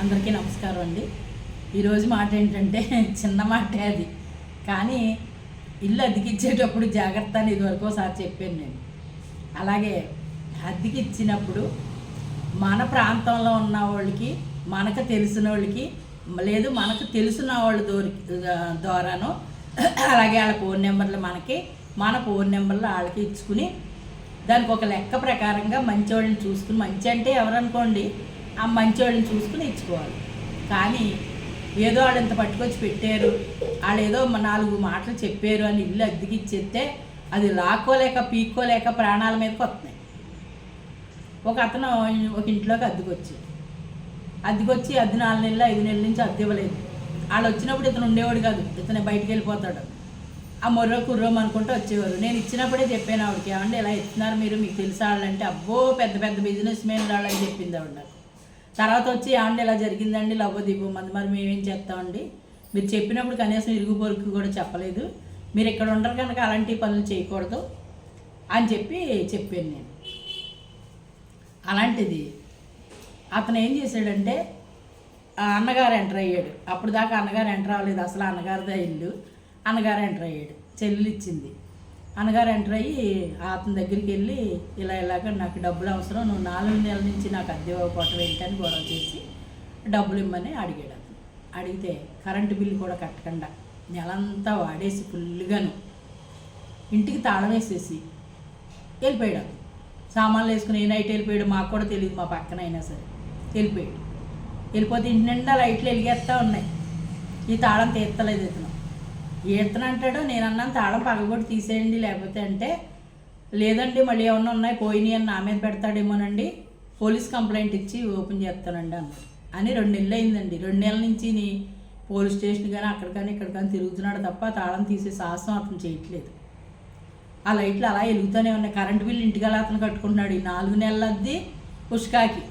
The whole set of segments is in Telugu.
అందరికీ నమస్కారం అండి. ఈరోజు మాట ఏంటంటే చిన్న మాటే అది. కానీ ఇల్లు అద్దెకిచ్చేటప్పుడు జాగ్రత్త అని ఇదివరకు ఒకసారి చెప్పాను నేను. అలాగే అద్దెకిచ్చినప్పుడు మన ప్రాంతంలో ఉన్న వాళ్ళకి మనకు తెలిసిన వాళ్ళకి లేదు మనకు తెలిసిన వాళ్ళ దోరి ద్వారానో అలాగే వాళ్ళ ఫోన్ నెంబర్లు మనకి మన ఫోన్ నెంబర్లు వాళ్ళకి ఇచ్చుకుని దానికి ఒక లెక్క ప్రకారంగా మంచివాళ్ళని చూసుకుని మంచి అంటే ఎవరనుకోండి ఆ మంచివాళ్ళని చూసుకుని ఇచ్చుకోవాలి. కానీ ఏదో వాళ్ళంత పట్టుకొచ్చి పెట్టారు వాళ్ళు ఏదో నాలుగు మాటలు చెప్పారు అని ఇల్లు అద్దెకి ఇచ్చేస్తే అది లాక్కోలేక పీక్కోలేక ప్రాణాల మీదకి వస్తున్నాయి. ఒక అతను ఒక ఇంట్లోకి అద్దెకొచ్చి అద్దెకొచ్చి అద్దె నాలుగు నెలలు ఐదు నెలల నుంచి అద్దె ఇవ్వలేదు. వాళ్ళు వచ్చినప్పుడు ఇతను ఉండేవాడు కాదు ఇతను బయటికి వెళ్ళిపోతాడు. ఆ మొర్రో కుర్రోం అనుకుంటూ వచ్చేవారు. నేను ఇచ్చినప్పుడే చెప్పాను ఆవిడకి ఏమంటే ఇలా ఇస్తున్నారు మీరు మీకు తెలిసే? వాళ్ళంటే అబ్బో పెద్ద పెద్ద బిజినెస్ మెయిన్ వాళ్ళని చెప్పింది ఆవిడ నాకు. తర్వాత వచ్చి ఏమండి ఇలా జరిగిందండి లవ్వ దీపం మంది. మరి మేమేం చేస్తామండి? మీరు చెప్పినప్పుడు కనీసం ఇరుగు పొరుగు కూడా చెప్పలేదు. మీరు ఇక్కడ ఉండరు కనుక అలాంటి పనులు చేయకూడదు అని చెప్పి చెప్పాను నేను. అలాంటిది అతను ఏం చేశాడంటే ఆ అన్నగారు ఎంటర్ అయ్యాడు. అప్పుడు దాకా అన్నగారు ఎంటర్ అవ్వలేదు. అసలు అన్నగారిదే ఇల్లు. అన్నగారు ఎంటర్ అయ్యాడు. చెల్లెలు ఇచ్చింది అన్నగారు ఎంటర్ అయ్యి అతని దగ్గరికి వెళ్ళి ఇలా ఇలాగ నాకు డబ్బులు అవసరం నువ్వు నాలుగు నెలల నుంచి నాకు అద్దె ఇవ్వకపోవటం ఏంటని గొడవ చేసి డబ్బులు ఇమ్మని అడిగాడు అతను. అడిగితే కరెంటు బిల్లు కూడా కట్టకుండా నెలంతా వాడేసి ఫుల్గాను ఇంటికి తాళం వేసేసి వెళ్ళిపోయాడు అతను. సామాన్లు వేసుకుని ఏ నైట్ వెళ్ళిపోయాడు మాకు కూడా తెలియదు మా పక్కన అయినా సరే వెళ్ళిపోయాడు. వెళ్ళిపోతే ఇంటి నిండా లైట్లు వెలిగేస్తూ ఉన్నాయి. ఈ తాళం తీర్తలేదు ఇతను. ఈతను అంటాడు నేను అన్నాను తాళం పగలగొట్టి తీసేయండి లేకపోతే అంటే లేదండి మళ్ళీ ఏమన్నా ఉన్నాయి పోయినాయి అని నా మీద పెడతాడేమోనండి పోలీస్ కంప్లైంట్ ఇచ్చి ఓపెన్ చేస్తానండి అన్నాడు. అని రెండు నెలలు అయిందండి. రెండు నెలల నుంచి నీ పోలీస్ స్టేషన్ కానీ అక్కడ కానీ ఇక్కడ కానీ తిరుగుతున్నాడు తప్ప తాళం తీసే సాహసం అతను చేయట్లేదు. ఆ లైట్లు అలా వెలుగుతూనే ఉన్నాయి. కరెంటు బిల్లు ఇంటికల్లా అతను కట్టుకుంటున్నాడు. ఈ నాలుగు నెలలది ఉష్కాకి.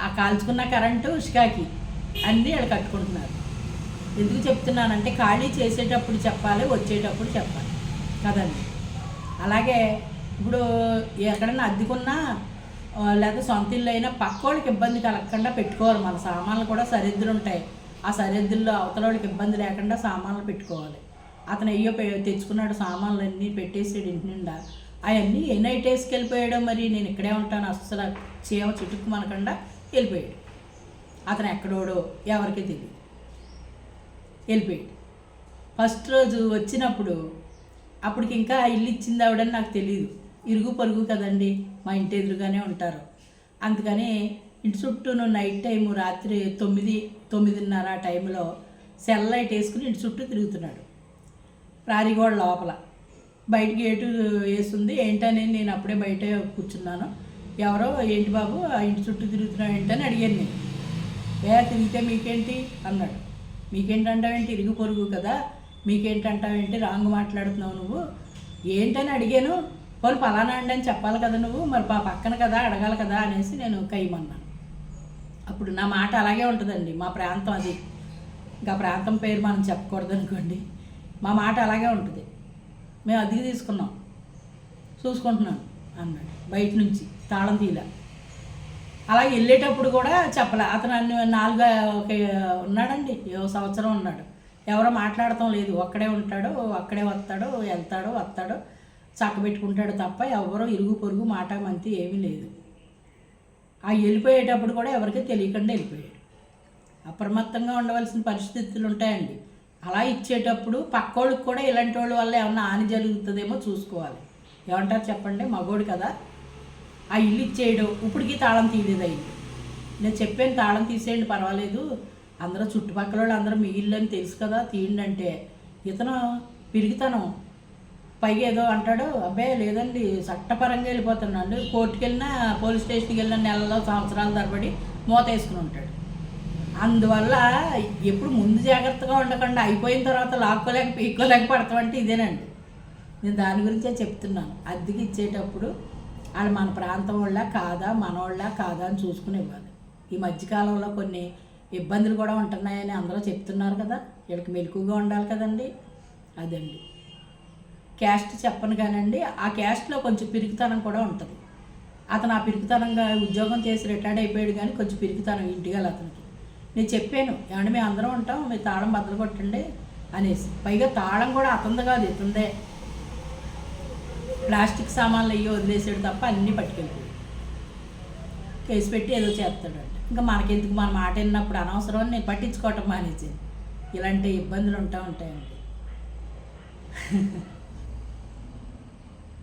ఆ కాల్చుకున్న కరెంటు ఉష్కాకి అన్నీ వాళ్ళు కట్టుకుంటున్నారు. ఎందుకు చెప్తున్నానంటే ఖాళీ చేసేటప్పుడు చెప్పాలి వచ్చేటప్పుడు చెప్పాలి. కదండి? అలాగే ఇప్పుడు ఎక్కడన్నా అద్దెకున్నా లేదా సొంత ఇల్లు అయినా పక్క వాళ్ళకి ఇబ్బంది కలగకుండా పెట్టుకోవాలి. మన సామాన్లు కూడా సరిహద్దులు ఉంటాయి. ఆ సరిహద్దుల్లో అవతల వాళ్ళకి ఇబ్బంది లేకుండా సామాన్లు పెట్టుకోవాలి. అతను అయ్యో తెచ్చుకున్నాడు సామాన్లు అన్నీ పెట్టేసాడు ఇంటి నిండా. అవన్నీ ఏ నైట్ వేసుకెళ్ళిపోయాడో మరి నేను ఇక్కడే ఉంటాను. అస్సలు చీమ చుట్టుకు మనకుండా వెళ్ళిపోయాడు. అతను ఎక్కడోడో ఎవరికి తెలియదు వెళ్ళిపోయాడు. ఫస్ట్ రోజు వచ్చినప్పుడు అప్పటికి ఇంకా ఇల్లు ఇచ్చింది ఆవిడని నాకు తెలియదు ఇరుగు పొరుగు కదండి మా ఇంటి ఎదురుగానే ఉంటారు. అందుకని ఇంటి చుట్టూ నైట్ టైము రాత్రి తొమ్మిది తొమ్మిదిన్నర ఆ టైంలో సెల్ లైట్ వేసుకుని ఇంటి చుట్టూ తిరుగుతున్నాడు. ప్రారిగోడ లోపల. బయట గేటు వేస్తుంది ఏంటని నేను అప్పుడే బయట కూర్చున్నాను. ఎవరో ఏంటి బాబు ఆ ఇంటి చుట్టూ తిరుగుతున్నావు ఏంటని అడిగాను నేను. ఏ తిరిగితే మీకేంటి? అన్నాడు. మీకేంటంటావేంటి? ఇరుగు పొరుగు కదా. మీకేంటంటావేంటి? రాంగ్ మాట్లాడుతున్నావు నువ్వు. ఏంటని అడిగాను. వాళ్ళు పలానా అండి అని చెప్పాలి కదా నువ్వు. మరి మా పక్కన కదా అడగాలి కదా అనేసి నేను కయ్యమన్నాను. అప్పుడు నా మాట అలాగే ఉంటుందండి. మా ప్రాంతం అది. ఇంకా ప్రాంతం పేరు మనం చెప్పకూడదు అనుకోండి. మా మాట అలాగే ఉంటుంది. మేము అద్దెకి తీసుకున్నాం. చూసుకుంటున్నాను అన్నాడు. బయట నుంచి తాళం తీలా అలాగే వెళ్ళేటప్పుడు కూడా చెప్పలే. అతను అన్ని నాలుగు ఒక ఉన్నాడండి ఓ సంవత్సరం ఉన్నాడు. ఎవరో మాట్లాడటం లేదు. ఒక్కడే ఉంటాడు అక్కడే వస్తాడు వెళ్తాడు వస్తాడు. చక్కబెట్టుకుంటాడు తప్ప ఎవరో ఇరుగు పొరుగు మాట మంతి ఏమీ లేదు. ఆ వెళ్ళిపోయేటప్పుడు కూడా ఎవరికీ తెలియకుండా వెళ్ళిపోయాడు. అప్రమత్తంగా ఉండవలసిన పరిస్థితులు ఉంటాయండి. అలా ఇచ్చేటప్పుడు పక్కోళ్ళకి కూడా ఇలాంటి వాళ్ళ వల్ల ఏమన్నా హాని జరుగుతుందేమో చూసుకోవాలి. ఏమంటారు చెప్పండి? మగోడు కదా. ఆ ఇల్లు ఇచ్చేయడం. ఇప్పటికీ తాళం తీయలేదు ఆ నేను చెప్పాను తాళం తీసేయండి పర్వాలేదు. అందరూ చుట్టుపక్కల వాళ్ళు అందరూ మీ ఇల్లు అని తెలుసు కదా తీయండి అంటే. ఇతను పిరిగితనం. పైగా ఏదో అంటాడు అబ్బాయి లేదండి చట్టపరంగా వెళ్ళిపోతున్నాడు కోర్టుకి వెళ్ళినా పోలీస్ స్టేషన్కి వెళ్ళిన నెలలో సంవత్సరాల తరబడి మూత వేసుకుని ఉంటాడు. అందువల్ల ఎప్పుడు ముందు జాగ్రత్తగా ఉండకుండా అయిపోయిన తర్వాత లాక్కోలేక పీక్కోలేక పడతామంటే ఇదేనండి. నేను దాని గురించే చెప్తున్నాను. అద్దెకి ఇచ్చేటప్పుడు వాళ్ళు మన ప్రాంతం వాళ్ళ కాదా మనోళ్ళ కాదా అని చూసుకుని ఇవ్వాలి. ఈ మధ్యకాలంలో కొన్ని ఇబ్బందులు కూడా ఉంటున్నాయని అందరూ చెప్తున్నారు కదా. వీళ్ళకి మెలకుగా ఉండాలి కదండి. అదండి. క్యాస్ట్ చెప్పను కానండి ఆ క్యాస్ట్లో కొంచెం పిరికితనం కూడా ఉంటుంది. అతను ఆ పిరికితనంగా ఉద్యోగం చేసి రిటైర్డ్ అయిపోయాడు కానీ కొంచెం పిరికితనం ఇంటిగా అతనికి. నేను చెప్పాను ఏమంటే మేము అందరం ఉంటాం మీరు తాళం బద్దలు కొట్టండి అనేసి. పైగా తాళం కూడా అతంది కాదు ఇతందే ప్లాస్టిక్ సామాన్లు అయ్యి వదిలేసాడు తప్ప అన్నీ పట్టుకెళ్ళిపోయాడు. కేసు పెట్టి ఏదో చేస్తాడంట. ఇంకా మనకెందుకు? మన మాట విన్నప్పుడు అనవసరం. నేను పట్టించుకోవటం మానేసి ఇలాంటి ఇబ్బందులు ఉంటా ఉంటాయండి.